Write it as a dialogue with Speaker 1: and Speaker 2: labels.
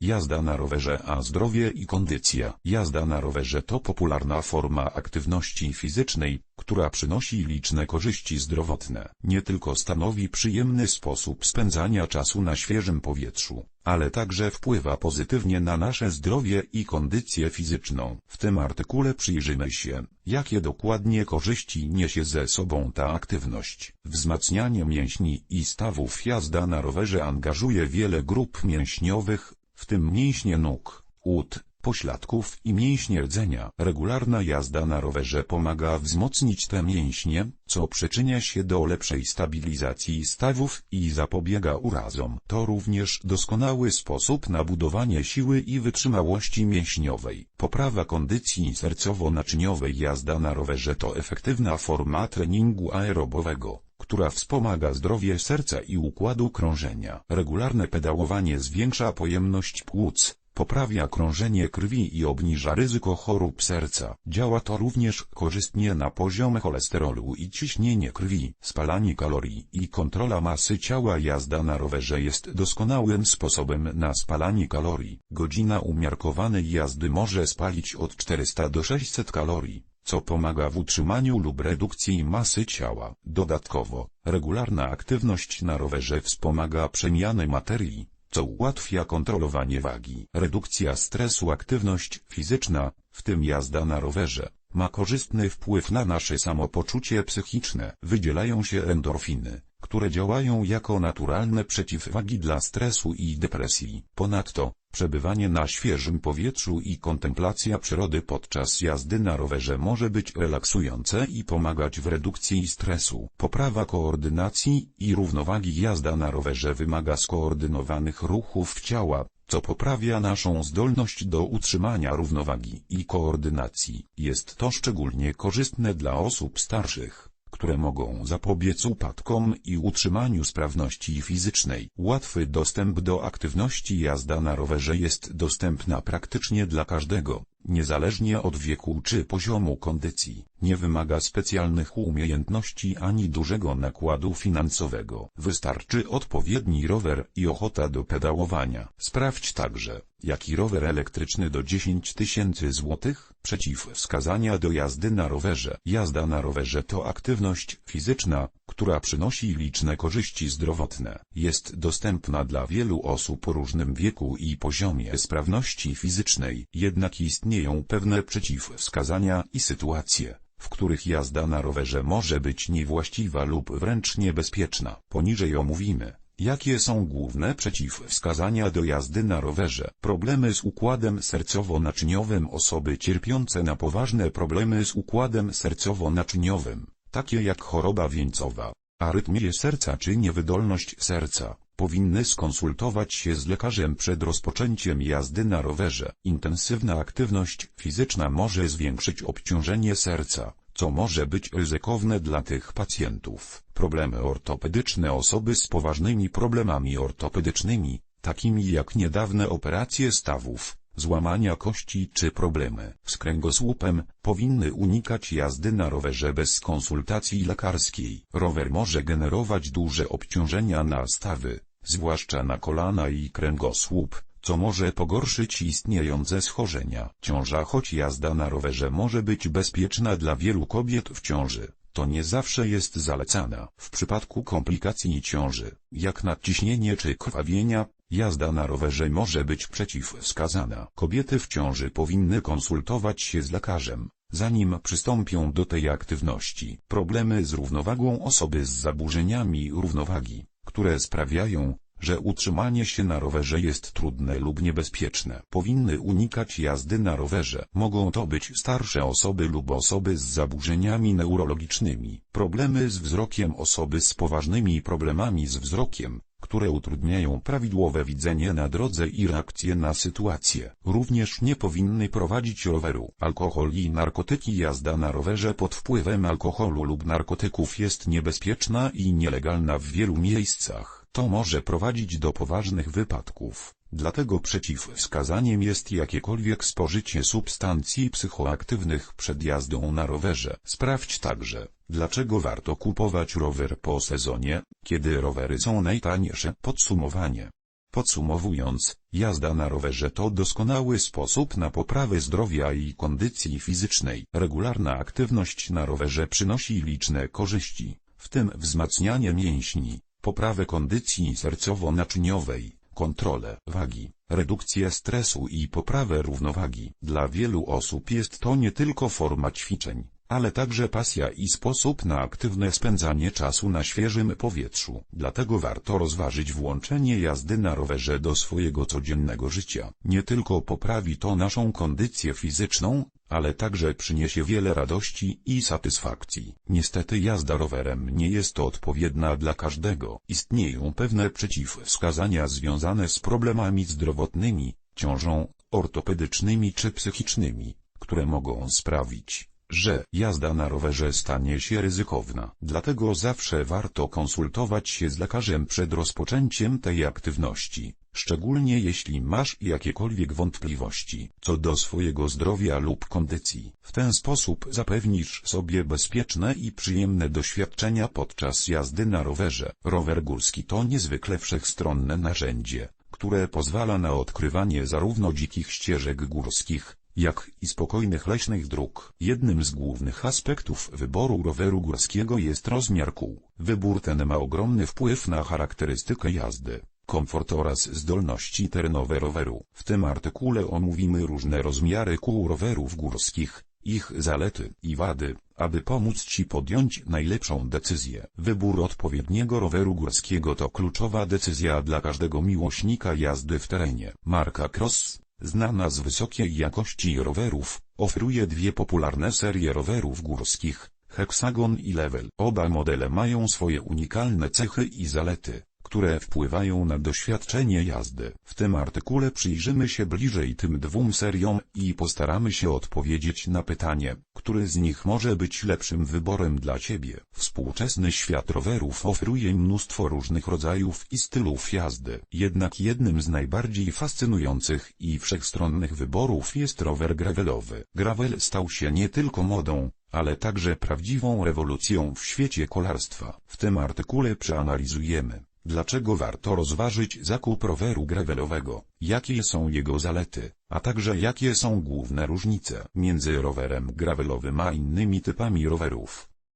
Speaker 1: Jazda na rowerze a zdrowie i kondycja. Jazda na rowerze to popularna forma aktywności fizycznej, która przynosi liczne korzyści zdrowotne. Nie tylko stanowi przyjemny sposób spędzania czasu na świeżym powietrzu, ale także wpływa pozytywnie na nasze zdrowie i kondycję fizyczną. W tym artykule przyjrzymy się, jakie dokładnie korzyści niesie ze sobą ta aktywność. Wzmacnianie mięśni i stawów jazda na rowerze angażuje wiele grup mięśniowych, w tym mięśnie nóg, ud, pośladków i mięśnie rdzenia. Regularna jazda na rowerze pomaga wzmocnić te mięśnie, co przyczynia się do lepszej stabilizacji stawów i zapobiega urazom. To również doskonały sposób na budowanie siły i wytrzymałości mięśniowej. Poprawa kondycji sercowo-naczyniowej jazda na rowerze to efektywna forma treningu aerobowego która wspomaga zdrowie serca i układu krążenia. Regularne pedałowanie zwiększa pojemność płuc, poprawia krążenie krwi i obniża ryzyko chorób serca. Działa to również korzystnie na poziom cholesterolu i ciśnienie krwi. Spalanie kalorii i kontrola masy ciała jazda na rowerze jest doskonałym sposobem na spalanie kalorii. Godzina umiarkowanej jazdy może spalić od 400 do 600 kalorii co pomaga w utrzymaniu lub redukcji masy ciała. Dodatkowo, regularna aktywność na rowerze wspomaga przemianę materii, co ułatwia kontrolowanie wagi. Redukcja stresu Aktywność fizyczna, w tym jazda na rowerze, ma korzystny wpływ na nasze samopoczucie psychiczne. Wydzielają się endorfiny, które działają jako naturalne przeciwwagi dla stresu i depresji. Ponadto, Przebywanie na świeżym powietrzu i kontemplacja przyrody podczas jazdy na rowerze może być relaksujące i pomagać w redukcji stresu. Poprawa koordynacji i równowagi jazda na rowerze wymaga skoordynowanych ruchów ciała, co poprawia naszą zdolność do utrzymania równowagi i koordynacji. Jest to szczególnie korzystne dla osób starszych które mogą zapobiec upadkom i utrzymaniu sprawności fizycznej. Łatwy dostęp do aktywności jazda na rowerze jest dostępna praktycznie dla każdego, niezależnie od wieku czy poziomu kondycji. Nie wymaga specjalnych umiejętności ani dużego nakładu finansowego. Wystarczy odpowiedni rower i ochota do pedałowania. Sprawdź także, jaki rower elektryczny do 10 tysięcy złotych, przeciwwskazania do jazdy na rowerze. Jazda na rowerze to aktywność fizyczna, która przynosi liczne korzyści zdrowotne. Jest dostępna dla wielu osób o różnym wieku i poziomie sprawności fizycznej. Jednak istnieją pewne przeciwwskazania i sytuacje, w których jazda na rowerze może być niewłaściwa lub wręcz niebezpieczna. Poniżej omówimy, jakie są główne przeciwwskazania do jazdy na rowerze. Problemy z układem sercowo-naczyniowym Osoby cierpiące na poważne problemy z układem sercowo-naczyniowym, takie jak choroba wieńcowa, arytmie serca czy niewydolność serca, powinny skonsultować się z lekarzem przed rozpoczęciem jazdy na rowerze. Intensywna aktywność fizyczna może zwiększyć obciążenie serca, co może być ryzykowne dla tych pacjentów. Problemy ortopedyczne Osoby z poważnymi problemami ortopedycznymi, takimi jak niedawne operacje stawów, złamania kości czy problemy z kręgosłupem, powinny unikać jazdy na rowerze bez konsultacji lekarskiej. Rower może generować duże obciążenia na stawy, zwłaszcza na kolana i kręgosłup, co może pogorszyć istniejące schorzenia. Ciąża Choć jazda na rowerze może być bezpieczna dla wielu kobiet w ciąży, to nie zawsze jest zalecana. W przypadku komplikacji ciąży, jak nadciśnienie czy krwawienia, Jazda na rowerze może być przeciwwskazana. Kobiety w ciąży powinny konsultować się z lekarzem, zanim przystąpią do tej aktywności. Problemy z równowagą Osoby z zaburzeniami równowagi, które sprawiają, że utrzymanie się na rowerze jest trudne lub niebezpieczne. Powinny unikać jazdy na rowerze. Mogą to być starsze osoby lub osoby z zaburzeniami neurologicznymi. Problemy z wzrokiem Osoby z poważnymi problemami z wzrokiem, które utrudniają prawidłowe widzenie na drodze i reakcje na sytuacje. Również nie powinny prowadzić roweru. Alkohol i narkotyki Jazda na rowerze pod wpływem alkoholu lub narkotyków jest niebezpieczna i nielegalna w wielu miejscach. To może prowadzić do poważnych wypadków. Dlatego przeciwwskazaniem jest jakiekolwiek spożycie substancji psychoaktywnych przed jazdą na rowerze. Sprawdź także, dlaczego warto kupować rower po sezonie, kiedy rowery są najtańsze. Podsumowanie Podsumowując, jazda na rowerze to doskonały sposób na poprawę zdrowia i kondycji fizycznej. Regularna aktywność na rowerze przynosi liczne korzyści, w tym wzmacnianie mięśni, poprawę kondycji sercowo-naczyniowej, kontrolę wagi, redukcję stresu i poprawę równowagi. Dla wielu osób jest to nie tylko forma ćwiczeń, ale także pasja i sposób na aktywne spędzanie czasu na świeżym powietrzu. Dlatego warto rozważyć włączenie jazdy na rowerze do swojego codziennego życia. Nie tylko poprawi to naszą kondycję fizyczną, ale także przyniesie wiele radości i satysfakcji. Niestety jazda rowerem nie jest to odpowiedna dla każdego. Istnieją pewne przeciwwskazania związane z problemami zdrowotnymi, ciążą, ortopedycznymi czy psychicznymi, które mogą sprawić, że jazda na rowerze stanie się ryzykowna. Dlatego zawsze warto konsultować się z lekarzem przed rozpoczęciem tej aktywności, szczególnie jeśli masz jakiekolwiek wątpliwości co do swojego zdrowia lub kondycji. W ten sposób zapewnisz sobie bezpieczne i przyjemne doświadczenia podczas jazdy na rowerze. Rower górski to niezwykle wszechstronne narzędzie, które pozwala na odkrywanie zarówno dzikich ścieżek górskich, jak i spokojnych leśnych dróg. Jednym z głównych aspektów wyboru roweru górskiego jest rozmiar kół. Wybór ten ma ogromny wpływ na charakterystykę jazdy, komfort oraz zdolności terenowe roweru. W tym artykule omówimy różne rozmiary kół rowerów górskich, ich zalety i wady, aby pomóc Ci podjąć najlepszą decyzję. Wybór odpowiedniego roweru górskiego to kluczowa decyzja dla każdego miłośnika jazdy w terenie. Marka Cross znana z wysokiej jakości rowerów, oferuje dwie popularne serie rowerów górskich, Hexagon i Level. Oba modele mają swoje unikalne cechy i zalety, które wpływają na doświadczenie jazdy. W tym artykule przyjrzymy się bliżej tym dwóm seriom i postaramy się odpowiedzieć na pytanie, który z nich może być lepszym wyborem dla Ciebie. Współczesny świat rowerów oferuje mnóstwo różnych rodzajów i stylów jazdy. Jednak jednym z najbardziej fascynujących i wszechstronnych wyborów jest rower gravelowy. Gravel stał się nie tylko modą, ale także prawdziwą rewolucją w świecie kolarstwa. W tym artykule przeanalizujemy, dlaczego warto rozważyć zakup roweru gravelowego, jakie są jego zalety, a także jakie są główne różnice między rowerem gravelowym a innymi typami rowerów.